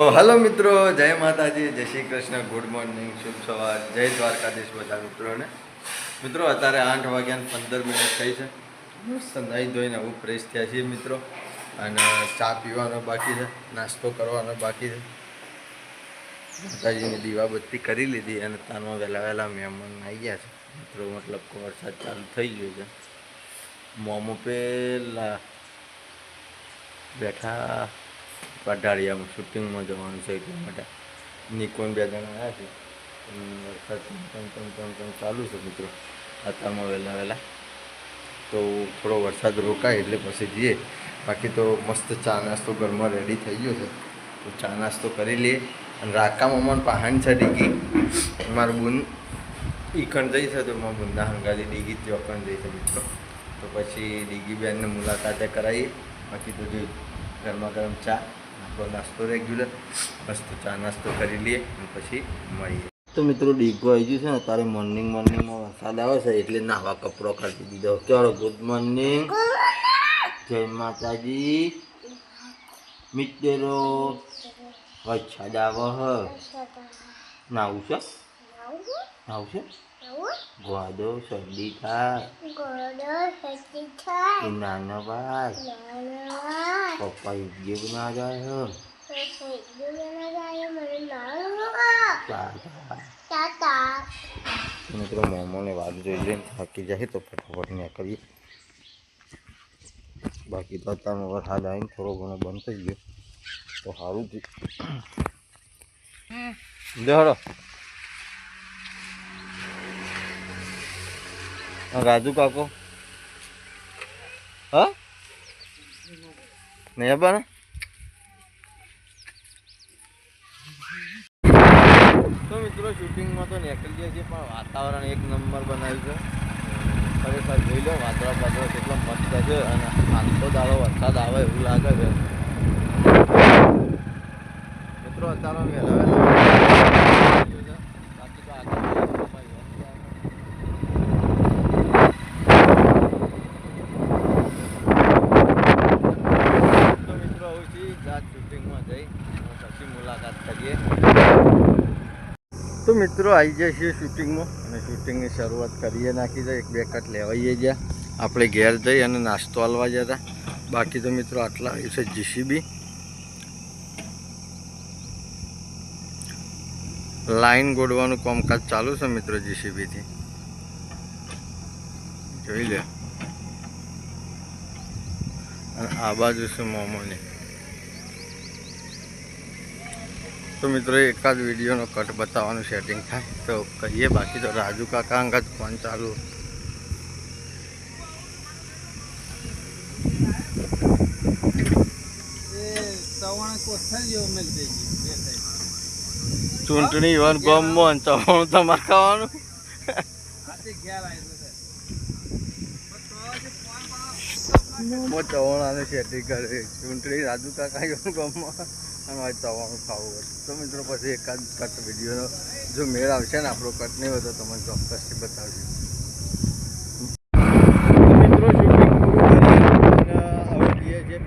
Hello મિત્રો, જય માતાજી, જય શ્રી કૃષ્ણ ગુડ મોર્નિંગ શુભ સવાર, જય દ્વારકાધીશ બધા મિત્રોને. મિત્રો, અત્યારે આઠ વાગ્યાને પંદર મિનિટ થઈ છે. નાહી ધોઈને હું ફ્રેશ થયા છીએ મિત્રો. અને ચા પીવાનો બાકી છે, નાસ્તો કરવાનો બાકી છે. માતાજીની દીવાબત્તી કરી લીધી અને તાનમાં વહેલા વહેલા મહેમાન આવી ગયા છે. મિત્રો, મતલબ કે વરસાદ ચાલુ થઈ ગયો છે. મોમો પેલા બેઠા પઢાળિયામાં શૂટિંગમાં જવાનું છે એટલા માટે. નિકોન બે જણા આવ્યા છે. વરસાદ તમ તમ ચાલુ છે મિત્રો. અત્યારમાં વહેલા વહેલા. તો થોડો વરસાદ રોકાય એટલે પછી જઈએ. બાકી તો મસ્ત ચા નાસ્તો ઘરમાં રેડી થઈ ગયો છે. તો ચા નાસ્તો કરી લઈએ. અને રાકામાં મને પહાણ છે ડીગી. મારું બુન ઈખણ જઈ છે તો મારા બુનના હંગાલી ડીગી ચોકણ જઈ છે મિત્રો. તો પછી ડીગી બેનને મુલાકાતે કરાવીએ. બાકી તો જોઈએ ગરમા ગરમ ચા. આપણો નાસ્તો રેગ્યુલર મસ્ત ચા નાસ્તો કરી લઈએ અને પછી મળીએ. તો મિત્રો ડીગો આવી ગયું છે ને તારે મોર્નિંગ મોર્નિંગમાં વરસાદ આવે છે એટલે નાવા કપડો કાઢી દીધો. ચાલો ગુડ મોર્નિંગ જય માતાજી. મિત્રો વરસાદ આવે હ. નાવું છે? નાવું છે? ગોડો શરદી થાય. નાનો ભાઈ ઇડલી બના જાય હે દાદા મિત્રો મોમોને વાત જોઈ લઈને થાકી જાય તો ફટાફટ ને કરીએ બાકી તો અત્યારમાં વરસાદ આવીને થોડો ઘણો બંધ થઈ ગયો તો સારું થયું દેહડો રાજુ કાકો હા નહીં આપવાના તો મિત્રો શૂટિંગમાં તો નીકળી છીએ પણ વાતાવરણ એક નંબર બનાવ્યું છે. ખરેખર જોઈ લો, વાદળા વાદળા કેટલો મસ્ત છે અને આખો દાડો વરસાદ આવે એવું લાગે છે. મિત્રો, અત્યારે વહેલા વહેલા બાકી તો આગળ દિવસોમાં યોગ તો મિત્રો આવું છીએ જાત પછી મુલાકાત કરીએ. તો મિત્રો આવી જાય છીએ શૂટિંગમાં અને શૂટિંગની શરૂઆત કરીએ નાખી જાય એક, બે કટ લેવાઈએ જ્યાં. આપણે ઘેર જઈ અને નાસ્તો હાલવા જતા બાકી તો મિત્રો, આટલા આવ્યું છે જીસીબી લાઈન ગોડવાનું કામકાજ ચાલુ છે મિત્રો જીસીબીથી જોઈ લે. અને આ બાજુ છે મોમોની. તો મિત્રો, એકાદ વિડીયોનો કટ બતાવવાનું સેટિંગ થાય. તો કહીએ બાકી તો રાજુ કાકા અંગત ફોન ચાલુ. ચૂંટણી વન ગમો ચવાણું તમારે ખાવાનું? ચવાણાને સેટિંગ કરે. ચૂંટણી રાજુ કાકા એવું ગમમાં તવાનું ખાવું હોય. તો મિત્રો પછી એકાદ કટ વિડીયોનો જો મેળ આવશે ને આપણો કટ નહીં હોય તો તમને ચોક્કસથી બતાવજો. મિત્રો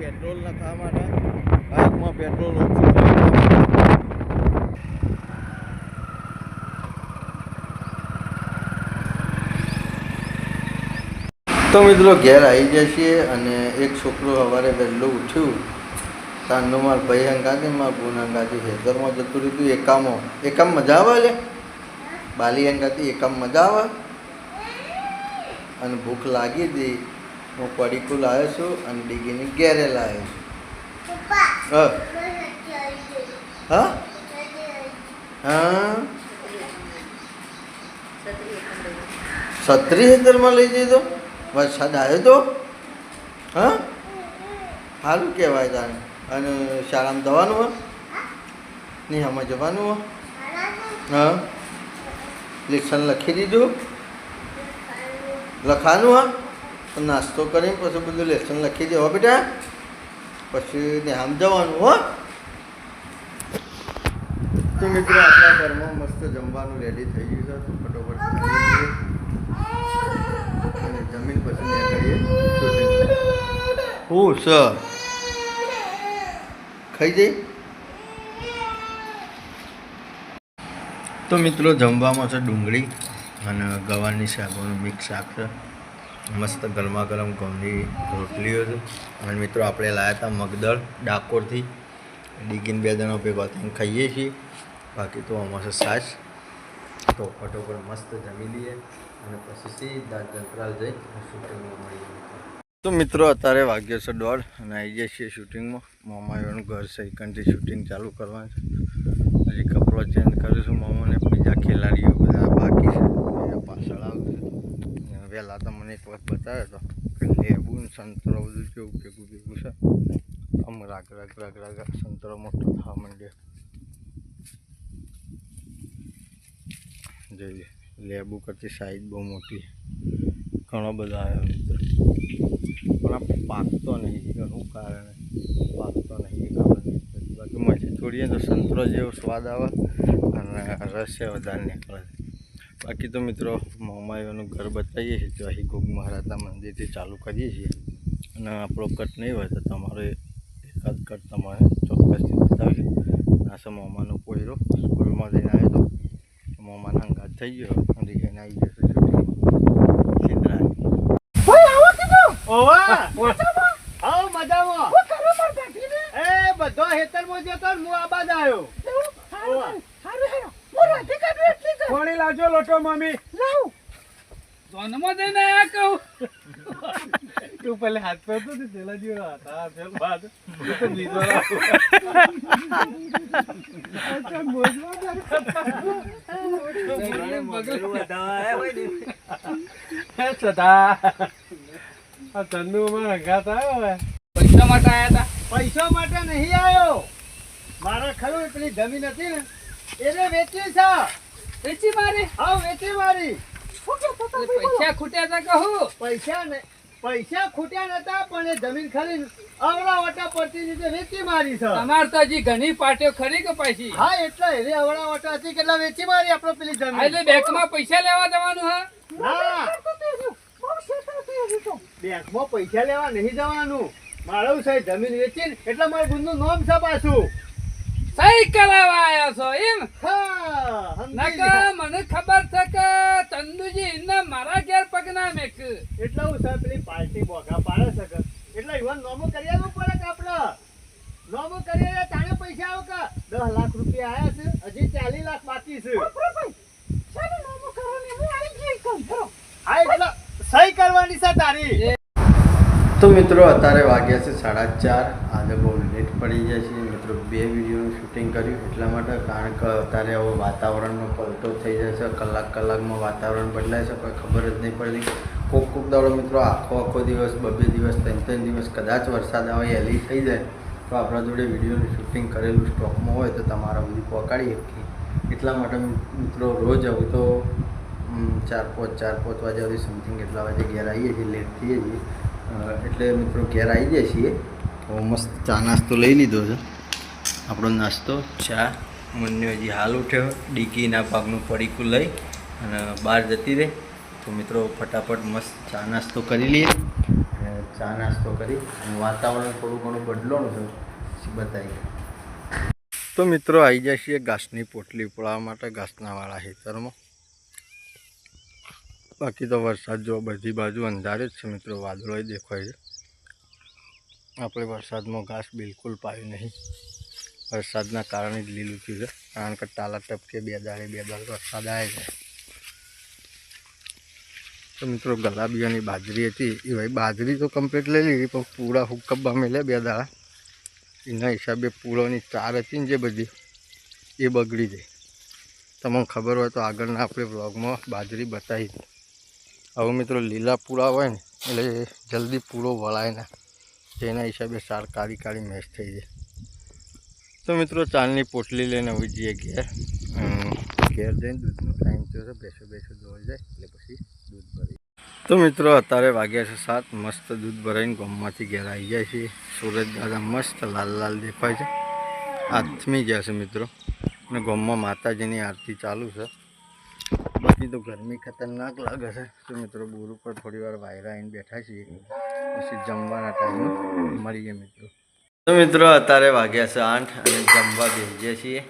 પેટ્રોલ નખાવા માટે. બાઇકમાં પેટ્રોલ તો મિત્રો ઘેર આવી છીએ અને એક છોકરો સવારે વહેલું ઉઠ્યું. અંગાથી માર બોન અંગાથી ખેતરમાં જતું રહ્યું એકામો. એકામ મજા આવે લે? બાલી અંગાથી એકામ મજા આવે? અને ભૂખ લાગી હતી. હું પડીકું લાવ્યો છું અને ડીગીની ઘેરે લાવ્યો છું. હા. હા? હા? છત્રી હેતરમાં લઈ જઈતો વરસાદ આવ્યો તો? હા? સારું કહેવાય તારે અને શાળામાં જવાનું હોય નહીં, આમાં જવાનું હોય હા? લેસન લખી દીધું? લખાનું, હા? તો નાસ્તો કરીને પછી બધું લેસન લખી દેવા બેટા. પછી નેહામ જવાનું, હો? તો મિત્રો, આપણા ઘરમાં મસ્ત જમવાનું રેડી થઈ ગયું છે. તો ફટોફટ અને જમીન પછી નીકળીએ. સર ખાઈ જઈ. તો મિત્રો, જમવામાં છે ડુંગળી અને ગવાની શાકોનું મિક્સ શાક છે. મસ્ત ગરમા ગરમ ઘઉંની રોટલીઓ છે. અને મિત્રો, આપણે લાવ્યા હતા મગદળ ડાકોરથી. ડીગીન બે જણા ભેગા થઈને ખાઈએ છીએ. બાકી તો આમાં છે સાસ. તો ફટોફટ મસ્ત જમી લઈએ અને પછી સીધા જંતરાલ જઈ શૂટિંગમાં મળીએ તો મિત્રો, અત્યારે વાગ્યો છે દોઢ અને આવી જઈએ છીએ શૂટિંગમાં. મામાયોનું ઘર સેકન્ડથી શૂટિંગ ચાલુ કરવાનું છે. હજી કપડો ચેન્જ કરું છું મોમાને, બીજા ખેલાડીઓ બધા બાકી છે. બીજા પાછળ આવશે વહેલા તો મને એક વખત બતાવ્યો હતો કે લેબુ સંતરો બધું કેવું ભેગું ભેગું છે. આમ રાગ રાગ રાગ રાગ સંતરો મોટો થવા માંડ્યો. જોઈએ, લેબુ કરતી સાઈઝ બહુ મોટી ઘણો બધો આવ્યો મિત્રો. પણ આ પાકતો નહીં શું કારણે પાકતો નહીં ખબર બાકી મજી થોડીએ તો સંતરો જેવો સ્વાદ આવે અને રસે વધારે નીકળે બાકી તો મિત્રો, મોમાઈઓનું ઘર બતાવીએ છીએ. તો અહીં ગોગ મહારાજના મંદિરથી ચાલુ કરીએ છીએ. અને આપણો કટ નહીં હોય તો તમારો એકાદ કટ તમારે ચોક્કસથી બતાવીએ. આ મોમાનો પોયરો. સ્કૂલમાં લઈને આવ્યો હતો મોમાના અંગાત થઈ ગયો એને આવી જશે સિદ્ધરાજ ઓવા આવ મજામાં એ બધો હેતરમાં જતો ને હું આ બાદ આવ્યો કોણી લાવજો લોટો મમ્મી સોનમાં જઈને આયા કહું તું પેલે હાથ પર તો પેલા જીવ હતા પેલ બાદ તો લીધો હવે. પૈસા માટે આયા હતા? પૈસા માટે નહીં આવ્યો. મારા ખરું પેલી જમીન હતી ને. એને વેચી છે. વેચી મારી? હા વેચી મારી. પૈસા ખૂટ્યા હતા કહું પૈસા ને પૈસા ખૂટ્યા નતા પણ એ જમીન ખરી અવળા વટા પડતી રીતે વેચી મારી છે. તમાર તો હજી ઘણી પાટીઓ ખરી કે પાછી? હા એટલે એને અવળા વટા હતી કેટલા વેચી મારી આપણો પેલી જમીન? એટલે બેંકમાં પૈસા લેવા જવાનું હા? બેંક બેંકમાં પૈસા લેવા નહીં જવાનું. મારું છે જમીન વેચીને એટલે મારું ગુંદનું નામ છે પાછું સહી કરાવવા આયા છો એમ? નકા મને ખબર છે કે ચંદુજી એમને મારા ઘેર પગના મેક એટલે હું છે પેલી પાર્ટી બોગા પાડે છે એટલે ઈવન નોમો કરી પડે કે આપણે નોમો કરી તાણે પૈસા આવ કે? 10 લાખ રૂપિયા આયા છે હજી ચાલીસ લાખ બાકી છે. આ એટલે સહી કરવાની છે તારી. તો મિત્રો અત્યારે વાગ્યા છે સાડા ચાર. આજે બહુ પડી જાય છે. મિત્રો, બે વિડીયોનું શૂટિંગ કર્યું એટલા માટે, કારણ કે અત્યારે હવે વાતાવરણનો પલટો થઈ જાય છે. કલાક કલાકમાં વાતાવરણ બદલાય છે, કોઈ ખબર જ નહીં પડતી. કોક કોક દાડો મિત્રો, આખો આખો દિવસ, બબે દિવસ, ત્રણ ત્રણ દિવસ, કદાચ વરસાદ આવે, એલી થઈ જાય, તો આપણા જોડે વિડીયોનું શૂટિંગ કરેલું સ્ટોકમાં હોય, તો તમારા બધી પહોંચાડી શકીએ. એટલા માટે મિત્રો, રોજ આવું તો ચાર પાંચ ચાર પાંચ વાગ્યા સુધી સમથિંગ એટલા વાગે ઘેર આવીએ છીએ લેટ થઈએ છીએ. એટલે મિત્રો, ઘેર આવી જાય છીએ. મસ્ત ચા નાસ્તો લઈ લીધો છે. આપણો નાસ્તો. ચા. મને હજી હાલ ઉઠ્યો. ડીકીના પાકનું પડીકું લઈ અને બહાર જતી રહી. તો મિત્રો ફટાફટ મસ્ત ચા નાસ્તો કરી લઈએ. અને ચા નાસ્તો કરી અને વાતાવરણ થોડું ઘણું બદલાણું છે. બતાવી તો મિત્રો આવી જાય છીએ ઘાસની પોટલી પોળાવા માટે ઘાસનાવાળા ખેતરમાં. બાકી તો વરસાદ જો બધી બાજુ અંધારે જ છે મિત્રો. વાદળો દેખાય છે. આપણે વરસાદમાં ઘાસ બિલકુલ પાયું નહીં. વરસાદના કારણે જ લીલું થયું છે. કારણ કે તાલા ટપકે બે દાડે બે દાડે વરસાદ આવે છે. તો મિત્રો, ગલાબિયાની બાજરી હતી. એ ભાઈ બાજરી તો કમ્પ્લીટ લઈ લીધી, પણ પૂરા હુક્કબ્બા મેલે બે દાડા. એના હિસાબે પૂળોની ચાર હતી ને જે બધી, એ બગડી ગઈ. તમને ખબર હોય તો આગળના આપણે વ્લોગમાં બાજરી બતાવી હવે મિત્રો, લીલા પૂળા હોય ને, એટલે જલ્દી પૂળો વળાય ના. જેના હિસાબે સાર કાળી કાળી મેચ થઈ જાય. તો મિત્રો ચાલની પોટલી લઈને આવી જઈએ ઘેર. ઘેર જઈને દૂધનો ટાઈમ થયો છે, બેસો બેસો દોડી જાય, એટલે પછી દૂધ ભરી તો મિત્રો અત્યારે વાગ્યા છે સાત, મસ્ત દૂધ ભરાઈને ગામમાંથી ઘેર આવી જાય છે સુરજ દાદા મસ્ત લાલ લાલ દેખાય છે. આથમી ગયા છે મિત્રો. અને ગામમાં માતાજીની આરતી ચાલુ છે. બાકી તો ગરમી ખતરનાક લાગે છે. તો મિત્રો બોર ઉપર થોડી વાર વાયરા આવીને બેઠા છીએ. પછી જમવાના ટાઈમે મળીએ મિત્રો. તો મિત્રો અત્યારે વાગ્યા છે આઠ અને જમવા બેસીએ છીએ.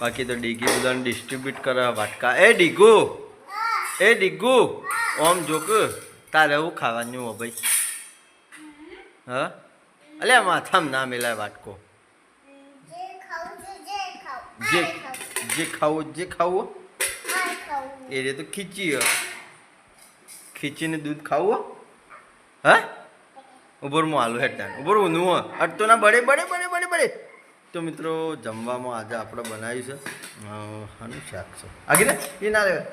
બાકી તો ડીગી બધાને ડિસ્ટ્રીબ્યુટ કરવા વાટકા. એ ડીગુ! એ ડીગુ! ઓમ જોક, તારે એવું ખાવાનું હો ભાઈ? હા? અલ્યા માથામાં ના મેલાય વાટકો. જે જે ખાવું જે ખાવું? એ રે તો ખીચી. ખીચીને દૂધ ખાવું હો? ઉભર હું આલુ હેઠ ઉભર હું નું અટતો ના, બળે બળે બળે બળે બળે. તો મિત્રો, જમવામાં આજે આપણે બનાવ્યું છે આનું શાક છે. આગળ એ ના લેવાય.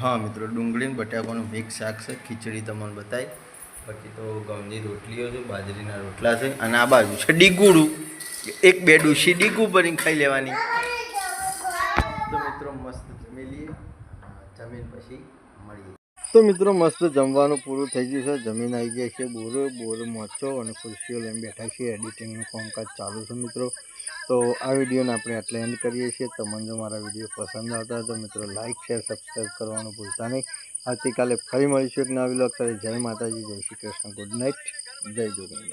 હા, મિત્રો ડુંગળી ને બટાકાનું મિક્સ શાક છે. ખીચડી તમને બતાવી. બાકી તો ઘઉંની રોટલીઓ છે, બાજરીના રોટલા છે, અને આ બાજુ છે ડીગુડું. એક, બે ડુસી ડીગું ભરીને ખાઈ લેવાની. તો મિત્રો, મસ્ત જમી લઈએ. જમીન પછી મળીએ. તો મિત્રો મસ્ત જમવાનું પૂરું થઈ ગયું છે. જમીન આવી જાય છે. બોરો, બોર મોચો અને ખુરશીઓ લઈને બેઠા છીએ. એડિટિંગનું કામકાજ ચાલુ છે મિત્રો. તો આ વિડીયોને આપણે આટલે એન્ડ કરીએ છીએ. તમને જો મારા વીડિયો પસંદ આવતા તો મિત્રો લાઇક શેર સબસ્ક્રાઈબ કરવાનું ભૂલતા નહીં. આવતીકાલે ફરી મળીશું એક નવી લોક જય માતાજી, જય શ્રી કૃષ્ણ. ગુડ નાઇટ જય જોગંગા